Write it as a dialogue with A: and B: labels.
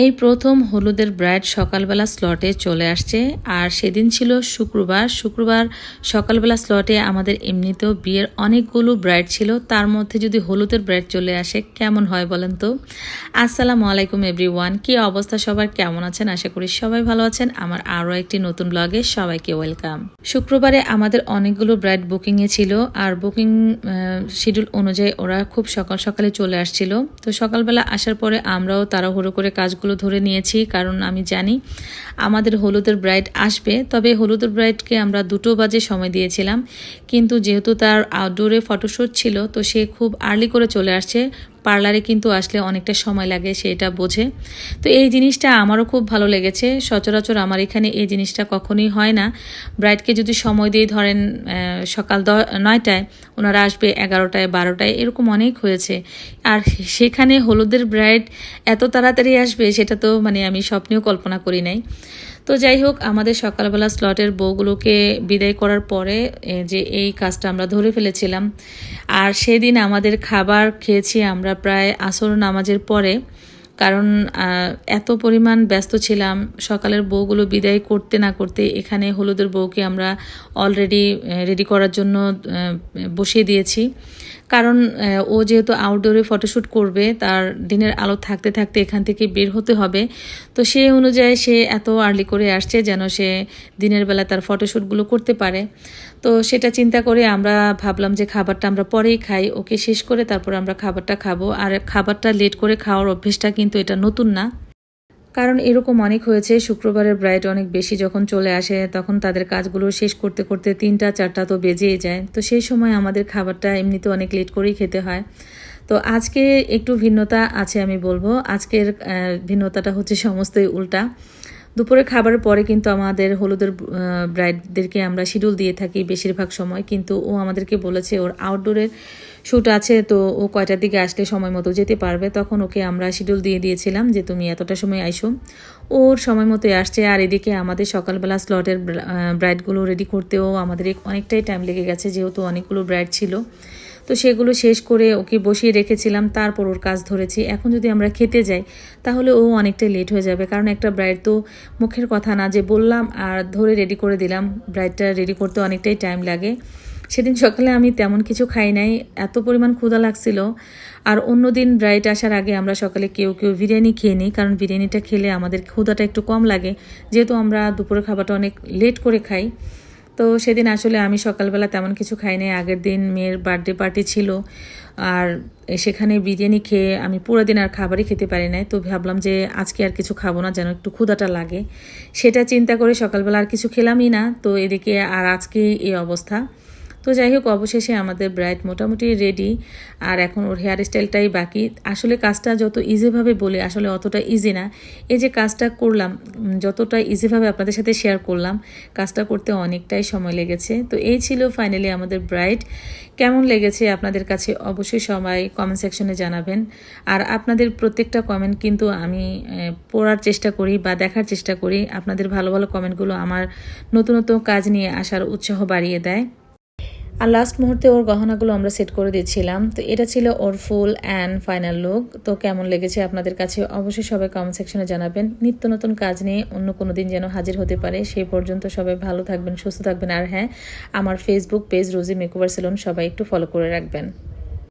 A: এই প্রথম হলুদের ব্রাইড সকালবেলা স্লটে চলে আসছে, আর সেদিন ছিল শুক্রবার। শুক্রবার সকালবেলা স্লটে আমাদের এমনিতেও বিয়ের অনেকগুলো ব্রাইড ছিল, তার মধ্যে যদি হলুদের ব্রাইড চলে আসে, কেমন হয় বলেন তো? আসসালামু আলাইকুম এভরিওয়ান, কি অবস্থা সবার? কেমন আছেন? আশা করি সবাই ভালো আছেন। আমার আরও একটি নতুন ব্লগে সবাইকে ওয়েলকাম। শুক্রবারে আমাদের অনেকগুলো ব্রাইড বুকিংয়ে ছিল, আর বুকিং শিডিউল অনুযায়ী ওরা খুব সকাল সকালে চলে আসছিল। তো সকালবেলা আসার পরে আমরাও তাড়াহুড়ো করে কাজগুলো ধরে নিয়েছি, কারণ আমি জানি আমাদের হলুদের ব্রাইড আসবে। তবে হলুদের ব্রাইডকে আমরা দুটো বাজে সময় দিয়েছিলাম, কিন্তু যেহেতু তার আউটডোরে ফটোশ্যুট ছিল, তো সে খুব আর্লি করে চলে আসছে। পার্লারে কিন্তু আসলে অনেকটা সময় লাগে, সেটা বোঝে। তো এই জিনিসটা আমারও খুব ভালো লেগেছে। সচরাচর আমার এখানে এই জিনিসটা কখনোই হয় না। ব্রাইডকে যদি সময় দিয়ে ধরেন সকাল দ, নয়টায়, ওনারা আসবে এগারোটায়, বারোটায়, এরকম অনেক হয়েছে। আর সেখানে হলুদের ব্রাইড এত তাড়াতাড়ি আসবে, সেটা তো মানে আমি স্বপ্নেও কল্পনা করি নাই। তো যাই হোক, আমাদের সকালবেলা স্লটের বউগুলোকে বিদায় করার পরে যে এই কাজটা আমরা ধরে ফেলেছিলাম। আর সেদিন আমাদের খাবার খেয়েছি আমরা প্রায় আসর নামাজের পরে, কারণ এত পরিমাণ ব্যস্ত ছিলাম। সকালের বউগুলো বিদায় করতে না করতে এখানে হলুদের বউকে আমরা অলরেডি রেডি করার জন্য বসিয়ে দিয়েছি। কারণ ও যেহেতু আউটডোরে ফটোশ্যুট করবে, তার দিনের আলো থাকতে থাকতে এখান থেকে বের হতে হবে। তো সেই অনুযায়ী সে এত আর্লি করে আসছে যেন সে দিনের বেলা তার ফটোশ্যুটগুলো করতে পারে। তো সেটা চিন্তা করে আমরা ভাবলাম যে খাবারটা আমরা পরেই খাই, ওকে শেষ করে তারপর আমরা খাবারটা খাব। আর খাবারটা লেট করে খাওয়ার অভ্যেসটা কিন্তু এটা নতুন না। কারণ এরকম অনেক হয়েছে, শুক্রবারের ব্রাইড অনেক বেশি যখন চলে আসে, তখন তাদের কাজগুলো শেষ করতে করতে তিনটা, চারটা তো বেজেই যায়। তো সেই সময় আমাদের খাবারটা এমনিতে অনেক লেট করেই খেতে হয়। তো আজকে একটু ভিন্নতা আছে আমি বলব। আজকের ভিন্নতাটা হচ্ছে সমস্তই উল্টা। দুপুরে খাবার পরে কিন্তু আমাদের হলুদের ব্রাইডদেরকে আমরা শিডিউল দিয়ে থাকি বেশিরভাগ সময়। কিন্তু ও আমাদেরকে বলেছে, ওর আউটডোরের শ্যুট আছে, তো ও কয়টার দিকে আসলে সময় মতো যেতে পারবে? তখন ওকে আমরা শিডিউল দিয়ে দিয়েছিলাম যে, তুমি এতটা সময় আইসো। ওর সময় মতো আসছে। আর এদিকে আমাদের সকালবেলা স্লটের ব্রাইডগুলো রেডি করতেও আমাদের অনেকটাই টাইম লেগে গেছে, যেহেতু অনেকগুলো ব্রাইড ছিল। তো সেগুলো শেষ করে ওকে বসিয়ে রেখেছিলাম, তারপর ওর কাজ ধরেছি। এখন যদি আমরা খেতে যাই, তাহলে ও অনেকটাই লেট হয়ে যাবে, কারণ একটা ব্রাইড তো মুখের কথা না যে বললাম আর ধরে রেডি করে দিলাম ব্রাইডটা রেডি করতে অনেকটাই টাইম লাগে। সেদিন সকালে আমি তেমন কিছু খাই নাই, এত পরিমাণ ক্ষুধা লাগছিল। আর অন্য দিন ব্রাইট আসার আগে আমরা সকালে কেউ কেউ বিরিয়ানি খেয়ে নিই, কারণ বিরিয়ানিটা খেলে আমাদের ক্ষুধাটা একটু কম লাগে। যেহেতু আমরা দুপুরের খাবারটা অনেক লেট করে খাই তো সেদিন আসলে আমি সকালবেলা তেমন কিছু খাই নাই। আগের দিন মেয়ের বার্থডে পার্টি ছিল। আর সেখানে বিরিয়ানি খেয়ে আমি পুরো দিন আর খাবারই খেতে পারি নাই। তো ভাবলাম যে আজকে আর কিছু খাব না, যেন একটু ক্ষুদাটা লাগে। সেটা চিন্তা করে সকালবেলা আর কিছু খেলামই না। তো এদিকে আর আজকে এই অবস্থা। তো যাই হোক, অবশেষে আমাদের ব্রাইড মোটামুটি রেডি আর এখন ওর হেয়ার স্টাইলটাই বাকি। আসলে কাজটা যত ইজিভাবে বলি, আসলে অতটা ইজি না। এই যে কাজটা করলাম যতটা ইজিভাবে আপনাদের সাথে শেয়ার করলাম, কাজটা করতে অনেকটাই সময় লেগেছে। তো এই ছিল ফাইনালি আমাদের ব্রাইড কেমন লেগেছে আপনাদের কাছে অবশ্যই সবাই কমেন্ট সেকশনে জানাবেন। আর আপনাদের প্রত্যেকটা কমেন্ট কিন্তু আমি পড়ার চেষ্টা করি বা দেখার চেষ্টা করি। আপনাদের ভালো ভালো কমেন্টগুলো আমার নতুন নতুন কাজ নিয়ে আসার উৎসাহ বাড়িয়ে দেয়। আর লাস্ট মুহূর্তে ওর গহনাগুলো আমরা সেট করে দিয়েছিলাম। তো এটা ছিল ওর ফুল অ্যান্ড ফাইনাল লুক তো কেমন লেগেছে আপনাদের কাছে অবশ্যই সবাই কমেন্ট সেকশনে জানাবেন। নিত্য নতুন কাজ নিয়ে অন্য কোনো দিন যেন হাজির হতে পারে সেই পর্যন্ত সবাই ভালো থাকবেন, সুস্থ থাকবেন। আর হ্যাঁ আমার Facebook page Rosy makeover salon সবাই একটু ফলো করে রাখবেন।